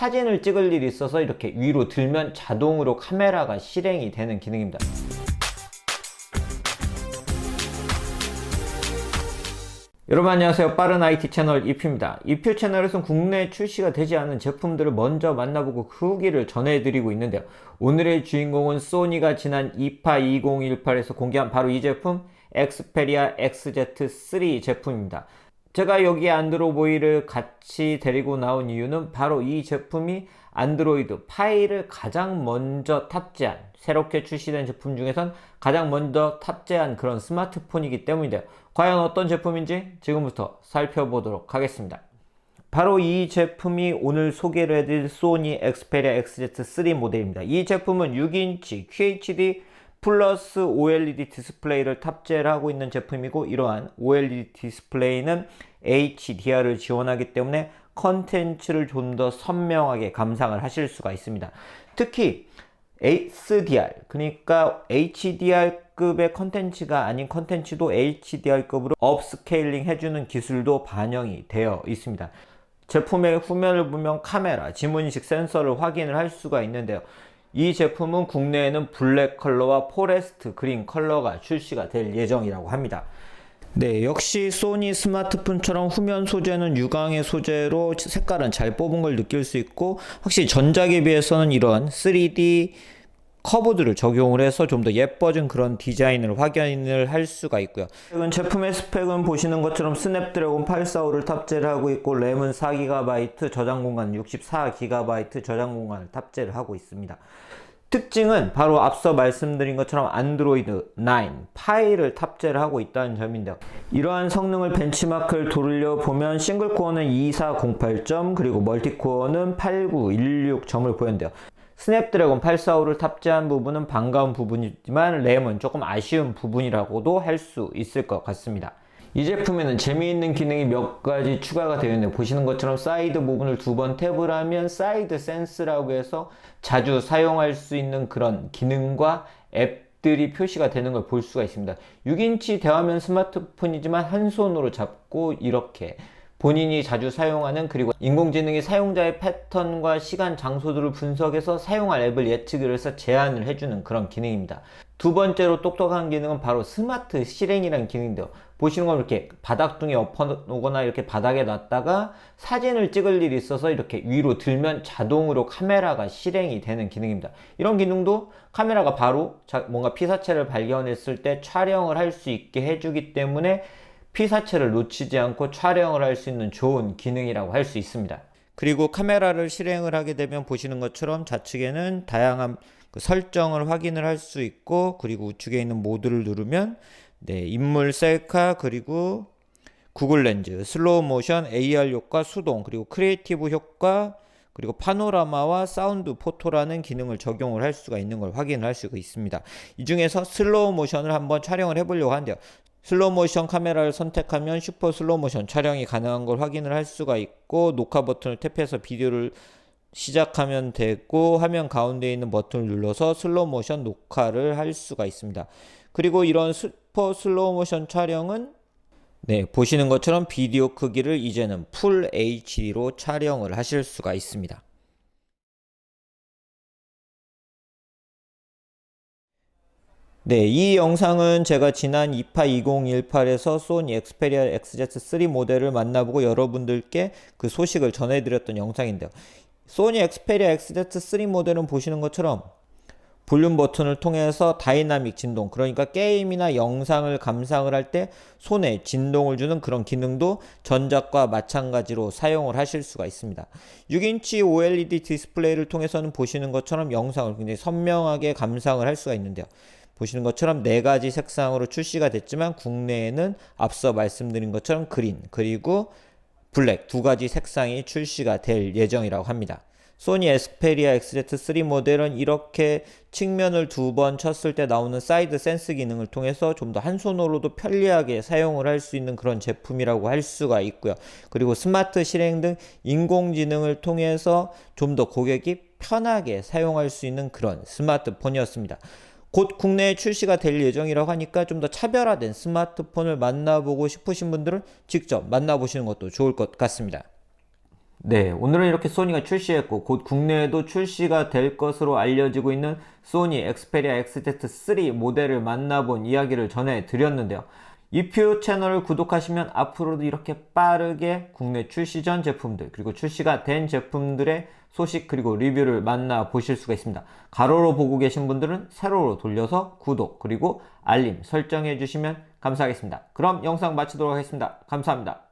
사진을 찍을 일이 있어서 이렇게 위로 들면 자동으로 카메라가 실행이 되는 기능입니다. 여러분 안녕하세요. 빠른 IT 채널 이표입니다. 이표 채널에서는 국내에 출시가 되지 않은 제품들을 먼저 만나보고 그 후기를 전해드리고 있는데요. 오늘의 주인공은 소니가 지난 2파 2018에서 공개한 바로 이 제품 엑스페리아 XZ3 제품입니다. 제가 여기 안드로보이를 같이 데리고 나온 이유는 바로 이 제품이 안드로이드 파일을 가장 먼저 탑재한 새롭게 출시된 제품 중에선 가장 먼저 탑재한 그런 스마트폰이기 때문인데요. 과연 어떤 제품인지 지금부터 살펴보도록 하겠습니다. 바로 이 제품이 오늘 소개를 해드릴 소니 엑스페리아 XZ3 모델입니다. 이 제품은 6인치 QHD 플러스 OLED 디스플레이를 탑재를 하고 있는 제품이고 이러한 OLED 디스플레이는 HDR을 지원하기 때문에 컨텐츠를 좀 더 선명하게 감상을 하실 수가 있습니다. 특히 HDR 그러니까 HDR급의 컨텐츠가 아닌 컨텐츠도 HDR급으로 업스케일링 해주는 기술도 반영이 되어 있습니다. 제품의 후면을 보면 카메라, 지문인식 센서를 확인을 할 수가 있는데요. 이 제품은 국내에는 블랙 컬러와 포레스트 그린 컬러가 출시가 될 예정이라고 합니다. 네, 역시 소니 스마트폰처럼 후면 소재는 유광의 소재로 색깔은 잘 뽑은 걸 느낄 수 있고 확실히 전작에 비해서는 이런 3D 커브들을 적용을 해서 좀 더 예뻐진 그런 디자인을 확인을 할 수가 있고요. 최근 제품의 스펙은 보시는 것처럼 스냅드래곤 845를 탑재를 하고 있고 램은 4GB, 저장 공간 64GB 저장 공간을 탑재를 하고 있습니다. 특징은 바로 앞서 말씀드린 것처럼 안드로이드 9 파일을 탑재를 하고 있다는 점인데요. 이러한 성능을 벤치마크를 돌려보면 싱글 코어는 2408점 그리고 멀티 코어는 8916점을 보였는데요. 스냅드래곤 845를 탑재한 부분은 반가운 부분이지만 램은 조금 아쉬운 부분이라고도 할 수 있을 것 같습니다. 이 제품에는 재미있는 기능이 몇 가지 추가가 되어 있는데 보시는 것처럼 사이드 부분을 두 번 탭을 하면 사이드 센스라고 해서 자주 사용할 수 있는 그런 기능과 앱들이 표시가 되는 걸 볼 수가 있습니다. 6인치 대화면 스마트폰이지만 한 손으로 잡고 이렇게 본인이 자주 사용하는 그리고 인공지능이 사용자의 패턴과 시간, 장소들을 분석해서 사용할 앱을 예측을 해서 제안을 해주는 그런 기능입니다. 두 번째로 똑똑한 기능은 바로 스마트 실행이라는 기능인데요. 보시는 건 이렇게 바닥둥이 엎어놓거나 이렇게 바닥에 놨다가 사진을 찍을 일이 있어서 이렇게 위로 들면 자동으로 카메라가 실행이 되는 기능입니다. 이런 기능도 카메라가 바로 뭔가 피사체를 발견했을 때 촬영을 할 수 있게 해주기 때문에 피사체를 놓치지 않고 촬영을 할 수 있는 좋은 기능이라고 할 수 있습니다. 그리고 카메라를 실행을 하게 되면 보시는 것처럼 좌측에는 다양한 그 설정을 확인을 할 수 있고 그리고 우측에 있는 모드를 누르면 네, 인물 셀카 그리고 구글 렌즈, 슬로우 모션, AR 효과, 수동 그리고 크리에이티브 효과 그리고 파노라마와 사운드 포토라는 기능을 적용을 할 수가 있는 걸 확인할 수가 있습니다. 이 중에서 슬로우 모션을 한번 촬영을 해보려고 하는데요. 슬로우 모션 카메라를 선택하면 슈퍼 슬로우 모션 촬영이 가능한 걸 확인을 할 수가 있고 녹화 버튼을 탭해서 비디오를 시작하면 되고 화면 가운데 있는 버튼을 눌러서 슬로우 모션 녹화를 할 수가 있습니다. 그리고 이런 슈퍼 슬로우 모션 촬영은 네, 보시는 것처럼 비디오 크기를 이제는 풀 HD로 촬영을 하실 수가 있습니다. 네, 이 영상은 제가 지난 2파 2018에서 소니 엑스페리아 XZ3 모델을 만나보고 여러분들께 그 소식을 전해드렸던 영상인데요. 소니 엑스페리아 XZ3 모델은 보시는 것처럼 볼륨 버튼을 통해서 다이나믹 진동, 그러니까 게임이나 영상을 감상을 할 때 손에 진동을 주는 그런 기능도 전작과 마찬가지로 사용을 하실 수가 있습니다. 6인치 OLED 디스플레이를 통해서는 보시는 것처럼 영상을 굉장히 선명하게 감상을 할 수가 있는데요. 보시는 것처럼 네 가지 색상으로 출시가 됐지만 국내에는 앞서 말씀드린 것처럼 그린 그리고 블랙 두 가지 색상이 출시가 될 예정이라고 합니다. 소니 에스페리아 XZ3 모델은 이렇게 측면을 두 번 쳤을 때 나오는 사이드 센스 기능을 통해서 좀 더 한 손으로도 편리하게 사용을 할 수 있는 그런 제품이라고 할 수가 있고요. 그리고 스마트 실행 등 인공지능을 통해서 좀 더 고객이 편하게 사용할 수 있는 그런 스마트폰이었습니다. 곧 국내에 출시가 될 예정이라고 하니까 좀 더 차별화된 스마트폰을 만나보고 싶으신 분들은 직접 만나보시는 것도 좋을 것 같습니다. 네, 오늘은 이렇게 소니가 출시했고 곧 국내에도 출시가 될 것으로 알려지고 있는 소니 엑스페리아 XZ3 모델을 만나본 이야기를 전해드렸는데요. 이표 채널을 구독하시면 앞으로도 이렇게 빠르게 국내 출시 전 제품들 그리고 출시가 된 제품들의 소식 그리고 리뷰를 만나보실 수가 있습니다. 가로로 보고 계신 분들은 세로로 돌려서 구독 그리고 알림 설정해 주시면 감사하겠습니다. 그럼 영상 마치도록 하겠습니다. 감사합니다.